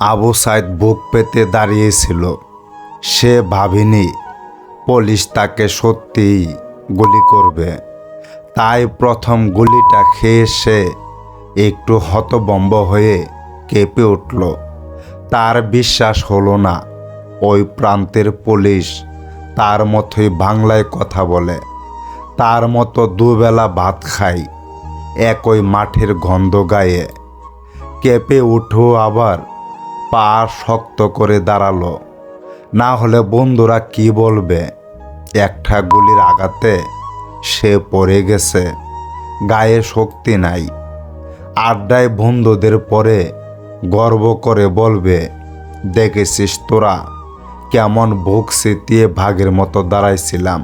আবু সাইদ বুক পেতে দাঁড়িয়েছিল। সে ভাবেনি, পুলিশ তাকে সত্যিই গুলি করবে। তাই প্রথম গুলিটা খেয়ে সে একটু হতবম্ব হয়ে কেঁপে উঠল। তার বিশ্বাস হলো না, ওই প্রান্তের পুলিশ তার মতোই বাংলায় কথা বলে। তার মতো দুবেলা ভাত খায়, একই মাঠের গন্ধ গায়ে। কেঁপে উঠো আবার পা শক্ত করে দাঁড়াল। না হলে বন্ধুরা কি বলবে? একটা গুলির আঘাতে সে পড়ে গেছে। গায়ে শক্তি নাই। আড্ডায় বন্ধুদের পরে গর্ব করে বলবে, দেখেছিস তোরা, কেমন বুক সিতিয়ে ভাগের মতো দাঁড়াইছিলাম।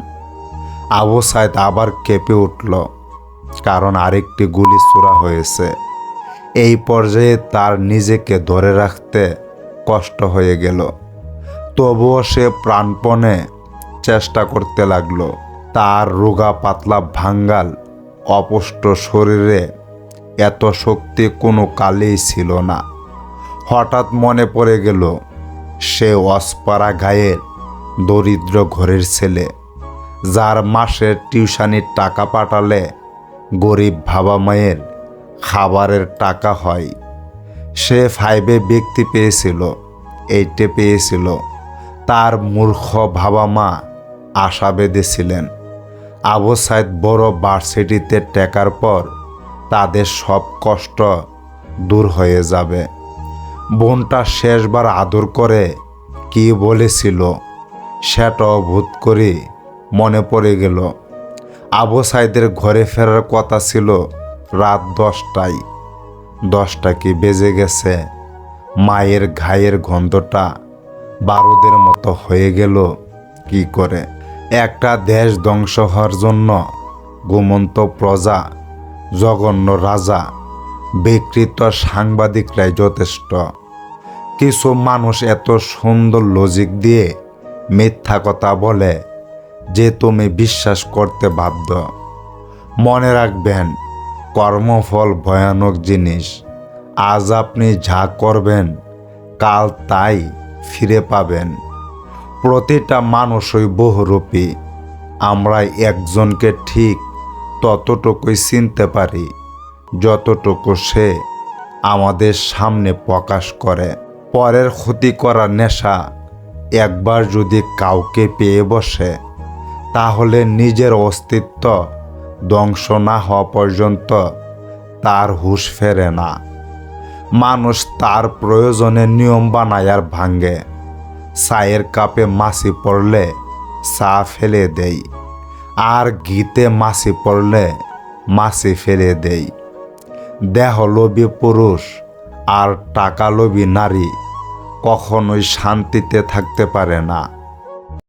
আবু সাইদ আবার কেঁপে উঠল, কারণ আরেকটি গুলি চূড়া হয়েছে। এই পর্যায়ে তার নিজেকে ধরে রাখতে কষ্ট হয়ে গেল। তবুও সে প্রাণপণে চেষ্টা করতে লাগল। তার রোগা পাতলা ভাঙ্গাল অপুষ্ট শরীরে এত শক্তি কোনো কালেই ছিল না। হঠাৎ মনে পড়ে গেল, সে অসপাড়া গায়ের দরিদ্র ঘরের ছেলে, যার মাসের টিউশানির টাকা পাঠালে গরিব বাবা মায়ের খাবারের টাকা হয়। সে ফাইভে ব্যক্তি পেয়েছিল এইটে পেয়েছিল। তার মূর্খ বাবা মা আশা বেঁধেছিলেন আবু সাইদ বড় ভার্সিটিতে টেকার পর তাদের সব কষ্ট দূর হয়ে যাবে। বোনটা শেষবার আদর করে কি বলেছিল সেটাও ভূত করে মনে পড়ে গেল। আবু সাইদের ঘরে ফেরার কথা ছিল রাত দশটায়। দশটা কি বেজে গেছে? মায়ের ঘায়ের গন্ধটা বারুদের মতো হয়ে গেল। কি করে? একটা দেশ ধ্বংস হওয়ার জন্য ঘুমন্ত প্রজা, জঘন্য রাজা, বিকৃত সাংবাদিকরাই যথেষ্ট। কিছু মানুষ এত সুন্দর লজিক দিয়ে মিথ্যা কথা বলে যে তুমি বিশ্বাস করতে বাধ্য। মনে রাখবেন কর্মফল ভয়ানক জিনিস। আজ আপনি যা করবেন, কাল তাই ফিরে পাবেন। প্রতিটা মানুষই বহুরূপী। আমরা একজনকে ঠিক ততটুকুই চিনতে পারি, যতটুকু সে আমাদের সামনে প্রকাশ করে। পরের ক্ষতি করার নেশা একবার যদি কাউকে পেয়ে বসে, তাহলে নিজের অস্তিত্ব ধ্বংস না হওয়া পর্যন্ত তার হুঁশ ফেরে না। মানুষ তার প্রয়োজনে নিয়ম বানায় আর ভাঙ্গে চায়ের কাপে মাছি পড়লে চা ফেলে দেই। আর ঘিতে মাছি পড়লে মাছি ফেলে দেই। দেহলোভী পুরুষ আর টাকা লোভী নারী কখনোই শান্তিতে থাকতে পারে না।